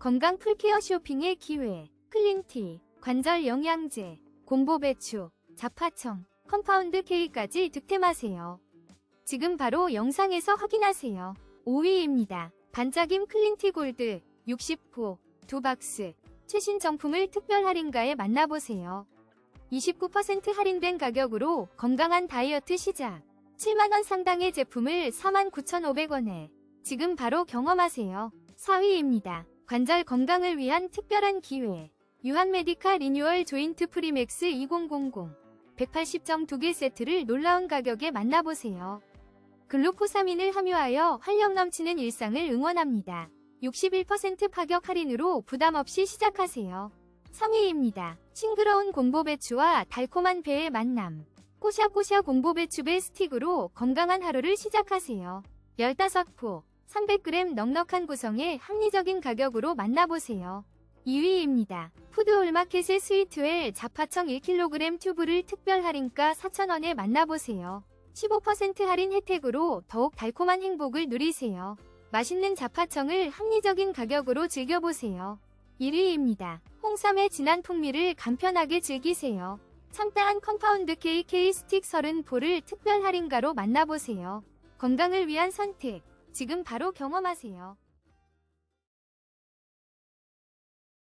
건강 풀케어 쇼핑의 기회. 클린티, 관절 영양제, 곰보 배추, 자파청, 컴파운드 K까지 득템하세요. 지금 바로 영상에서 확인하세요. 5위입니다. 반짝임 클린티 골드 60호, 두 박스. 최신 정품을 특별 할인가에 만나보세요. 29% 할인된 가격으로 건강한 다이어트 시작. 7만원 상당의 제품을 49,500원에 지금 바로 경험하세요. 4위입니다. 관절 건강을 위한 특별한 기회. 유한 메디카 리뉴얼 조인트 프리맥스 2000 180점 2개 세트를 놀라운 가격에 만나보세요. 글루코사민을 함유하여 활력 넘치는 일상을 응원합니다. 61% 파격 할인으로 부담 없이 시작하세요. 3위입니다. 싱그러운 공보배추와 달콤한 배의 만남. 꼬샤꼬샤 공보배추배 스틱으로 건강한 하루를 시작하세요. 15포, 300g 넉넉한 구성의 합리적인 가격으로 만나보세요. 2위입니다. 푸드홀마켓의 스위트웰 자파청 1kg 튜브를 특별 할인가 4,000원에 만나보세요. 15% 할인 혜택으로 더욱 달콤한 행복을 누리세요. 맛있는 자파청을 합리적인 가격으로 즐겨보세요. 1위입니다. 홍삼의 진한 풍미를 간편하게 즐기세요. 참다한 컴파운드 KK 스틱 30포를 특별 할인가로 만나보세요. 건강을 위한 선택. 지금 바로 경험하세요.